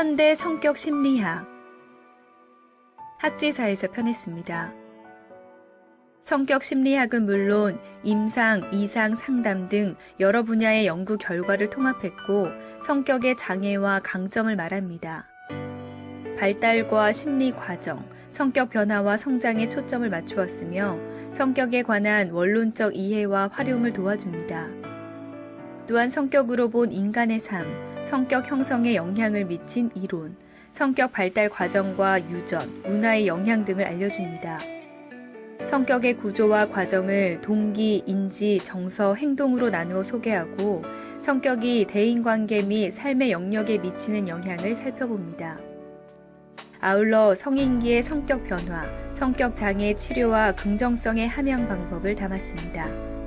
현대 성격 심리학 학지사에서 편했습니다. 성격 심리학은 물론 임상, 이상, 상담 등 여러 분야의 연구 결과를 통합했고 성격의 장애와 강점을 말합니다. 발달과 심리 과정, 성격 변화와 성장에 초점을 맞추었으며 성격에 관한 원론적 이해와 활용을 도와줍니다. 또한 성격으로 본 인간의 삶, 성격 형성에 영향을 미친 이론, 성격 발달 과정과 유전, 문화의 영향 등을 알려줍니다. 성격의 구조와 과정을 동기, 인지, 정서, 행동으로 나누어 소개하고 성격이 대인관계 및 삶의 영역에 미치는 영향을 살펴봅니다. 아울러 성인기의 성격 변화, 성격 장애 치료와 긍정성의 함양 방법을 담았습니다.